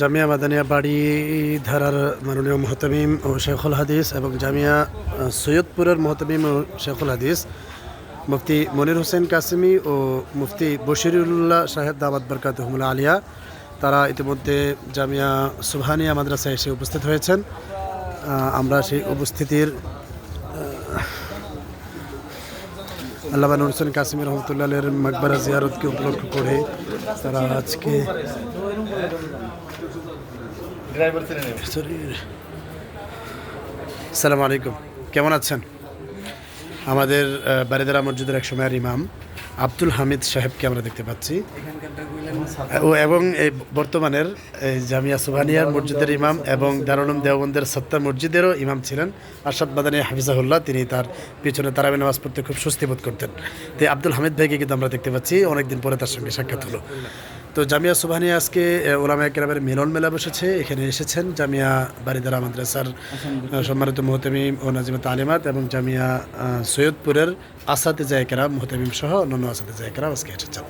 জামিয়া মাদানিয়া বাড়ি ধারার মাননীয় মহতামিম ও শেখুল হাদিস এবং জামিয়া সৈয়দপুরের মহতামিম ও শেখুল হাদিস, মুফতি মনির হোসেন কাসিমি ও মুফতি বশিরুল্লাহ সাহেব দাবাদ বরকাতহমুল্লা আলিয়া, তারা ইতিমধ্যে জামিয়া সুবহানিয়া মাদ্রাসায় এসে উপস্থিত হয়েছেন। আমরা সেই উপস্থিতির আল্লাহ হোসেন কাসিম রহমতুল্লাহের মকবরা জিয়ারতকে উপলক্ষ করে তারা আজকে সালাম আলাইকুম। কেমন আছেন? আমাদের বারিদারা মসজিদের এক সময়ের ইমাম। আব্দুল হামিদ সাহেবকে আমরা দেখতে পাচ্ছি। ও এবং এই বর্তমানের এই জামিয়া সুবানিয়ার মসজিদের ইমাম এবং দারুলম দেওবন্দের সত্তা মসজিদেরও ইমাম ছিলেন। আরশাদ মাদানী হাফিজাহুল্লাহ তিনি তার পিছনে তারাবি নামাজ পড়তে খুব স্বস্তি বোধ করতেন। তো এই আব্দুল হামিদ ভাইকে কিন্তু আমরা দেখতে পাচ্ছি অনেকদিন পরে তার সঙ্গে সাক্ষাৎ হলো। তো জামিয়া সুবহানিয়া আজকে ওলামা একরামের মিলন মেলা বসেছে। এখানে এসেছেন জামিয়া বারিদারা মাদ্রাসার সম্মানিত মোহতামিম ও নাজিমাত আলিমাত এবং জামিয়া সৈয়দপুরের আসাতে জায়করাম মোহতামিম সহ অন্যান্য আসাতে জায়করাম আজকে এসেছেন।